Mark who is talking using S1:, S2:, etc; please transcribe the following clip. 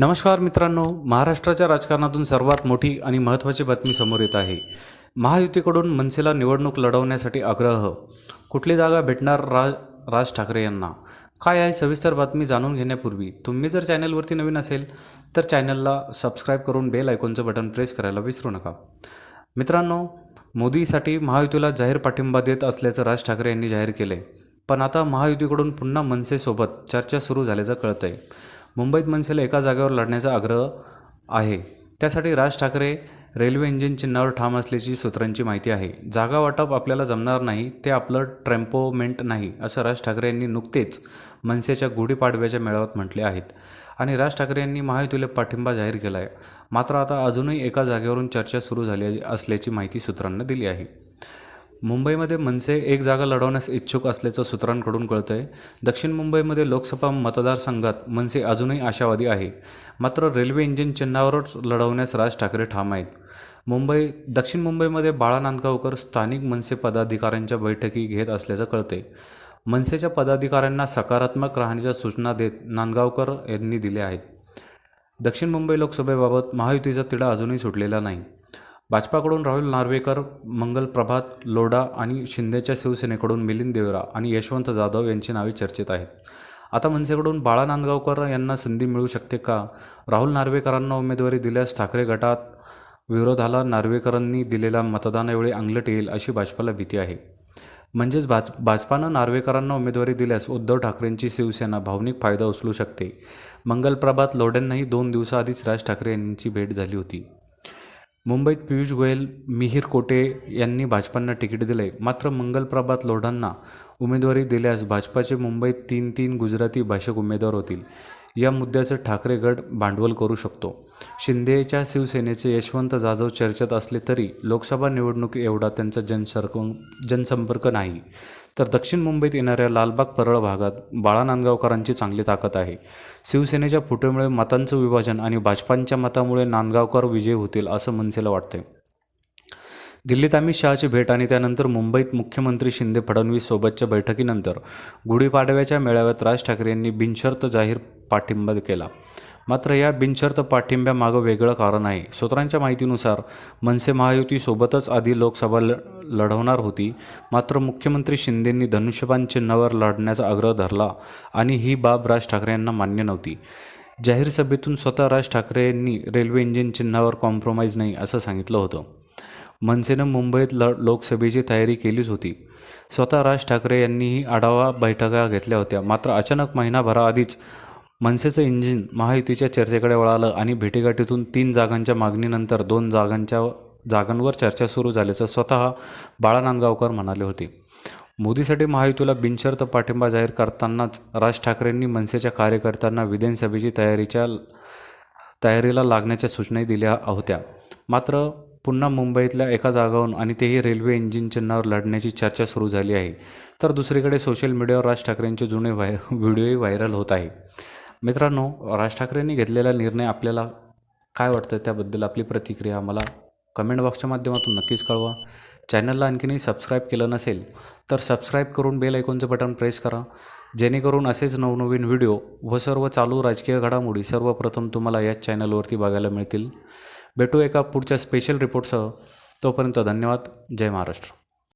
S1: नमस्कार मित्रांनो महाराष्ट्राच्या राजकारणातून सर्वात मोठी आणि महत्त्वाची बातमी समोर येत आहे. महायुतीकडून मनसेला निवडणूक लढवण्यासाठी आग्रह. कुठली जागा भेटणार राज राज ठाकरे यांना? काय आहे सविस्तर बातमी जाणून घेण्यापूर्वी तुम्ही जर चॅनलवरती नवीन असेल तर चॅनलला सबस्क्राईब करून बेल आयकॉनचं बटन प्रेस करायला विसरू नका. मित्रांनो मोदीसाठी महायुतीला जाहीर पाठिंबा देत असल्याचं राज ठाकरे यांनी जाहीर केले पण आता महायुतीकडून पुन्हा मनसेसोबत चर्चा सुरू झाल्याचं कळतं आहे मुंबईत मनसेला एका जागेवर लढण्याचा आग्रह आहे. त्यासाठी राज ठाकरे रेल्वे इंजिनचे नर ठाम असल्याची सूत्रांची माहिती आहे. जागा वाटप आपल्याला जमणार नाही ते आपलं ट्रेम्पोमेंट नाही असं राज ठाकरे यांनी नुकतेच मनसेच्या गुढीपाडव्याच्या मेळाव्यात म्हटले आहेत. आणि राज ठाकरे यांनी महायुतीला पाठिंबा जाहीर केला आहे मात्र आता अजूनही एका जागेवरून चर्चा सुरू झाली असल्याची माहिती सूत्रांना दिली आहे. मुंबईमध्ये मनसे एक जागा लढवण्यास इच्छुक असल्याचं सूत्रांकडून कळतं आहे दक्षिण मुंबईमध्ये लोकसभा मतदारसंघात मनसे अजूनही आशावादी आहे. मात्र रेल्वे इंजिन चिन्हावरच लढवण्यास राज ठाकरे ठाम आहेत. मुंबई दक्षिण मुंबईमध्ये बाळा नांदगावकर स्थानिक मनसे पदाधिकाऱ्यांच्या बैठकी घेत असल्याचं कळते मनसेच्या पदाधिकाऱ्यांना सकारात्मक राहण्याच्या सूचना देत नांदगावकर यांनी दिल्या आहेत. दक्षिण मुंबई लोकसभेबाबत महायुतीचा तिढा अजूनही सुटलेला नाही. भाजपाकडून राहुल नार्वेकर मंगल प्रभात लोढा आणि शिंदेच्या शिवसेनेकडून मिलिंद देवरा आणि यशवंत जाधव यांची नावे चर्चेत आहेत. आता मनसेकडून बाळा नांदगावकर यांना संधी मिळू शकते का? राहुल नार्वेकरांना उमेदवारी दिल्यास ठाकरे गटात विरोधाला नार्वेकरांनी दिलेल्या मतदानावेळी अंगलट येईल अशी भाजपाला भीती आहे. म्हणजेच भाज भाजपानं नार्वेकरांना उमेदवारी दिल्यास उद्धव ठाकरेंची शिवसेना भावनिक फायदा उचलू शकते. मंगलप्रभात लोढ्यांनाही दोन दिवसाआधीच राज ठाकरे यांची भेट झाली होती. मुंबईत पियुष गोयल मिहीर कोटे यांनी भाजपांना तिकीट दिले. मात्र मंगलप्रभात लोढांना उमेदवारी दिल्यास भाजपाचे मुंबईत तीन तीन गुजराती भाषक उमेदवार होतील. या मुद्द्याचं ठाकरे गट भांडवल करू शकतो. शिंदेच्या शिवसेनेचे यशवंत जाधव चर्चेत असले तरी लोकसभा निवडणूक एवढा त्यांचा जनसर्क जनसंपर्क नाही. तर दक्षिण मुंबईत येणाऱ्या लालबाग परळ भागात बाळा नांदगावकरांची चांगली ताकद आहे. शिवसेनेच्या फुटेमुळे मतांचं विभाजन आणि भाजपांच्या मतामुळे नांदगावकर विजयी होतील असं मनसेला वाटतंय. दिल्लीत अमित शहाची भेट आणि त्यानंतर मुंबईत मुख्यमंत्री शिंदे फडणवीस सोबतच्या बैठकीनंतर गुढीपाडव्याच्या मेळाव्यात राज ठाकरे यांनी बिनशर्त जाहीर पाठिंबा केला. मात्र या बिनशर्त पाठिंब्यामागं वेगळं कारण आहे. सूत्रांच्या माहितीनुसार मनसे महायुतीसोबतच आधी लोकसभा ल लढवणार होती. मात्र मुख्यमंत्री शिंदेंनी धनुष्यबाण चिन्हावर लढण्याचा आग्रह धरला आणि ही बाब राज ठाकरे यांना मान्य नव्हती. जाहीर सभेतून स्वतः राज ठाकरे यांनी रेल्वे इंजिन चिन्हावर कॉम्प्रोमाइज नाही असं सांगितलं होतं. मनसेनं मुंबईत ल लोकसभेची तयारी केलीच होती. स्वतः राज ठाकरे यांनीही आढावा बैठका घेतल्या होत्या. मात्र अचानक महिनाभराआधीच मनसेचं इंजिन महायुतीच्या चर्चेकडे वळालं आणि भेटीगाठीतून तीन जागांच्या मागणीनंतर दोन जागांच्या जागांवर चर्चा सुरू झाल्याचं स्वतः बाळा नांदगावकर म्हणाले होते. मोदीसाठी महायुतीला बिनशर्त पाठिंबा जाहीर करतानाच राज ठाकरेंनी मनसेच्या कार्यकर्त्यांना विधानसभेची तयारीच्या तयारीला लागण्याच्या सूचनाही दिल्या होत्या. मात्र पुन्हा मुंबईतल्या एका जागावरून आणि तेही रेल्वे इंजिन चिन्हावर लढण्याची चर्चा सुरू झाली आहे. तर दुसरीकडे सोशल मीडियावर राज ठाकरेंचे जुने व्हाय व्हिडिओही व्हायरल होत आहे. मित्रांनो राज ठाकरेंनी घेतलेला निर्णय आपल्याला काय वाटतं त्याबद्दल आपली प्रतिक्रिया मला कमेंट बॉक्सच्या माध्यमातून नक्कीच कळवा. चॅनलला आणखीनही सबस्क्राईब केलं नसेल तर सबस्क्राईब करून बेल ऐकूनचं बटन प्रेस करा. जेणेकरून असेच नवनवीन व्हिडिओ व सर्व चालू राजकीय घडामोडी सर्वप्रथम तुम्हाला याच चॅनलवरती बघायला मिळतील. भेटू एका पुढच्या स्पेशल रिपोर्टसह तोपर्यंत धन्यवाद. जय महाराष्ट्र.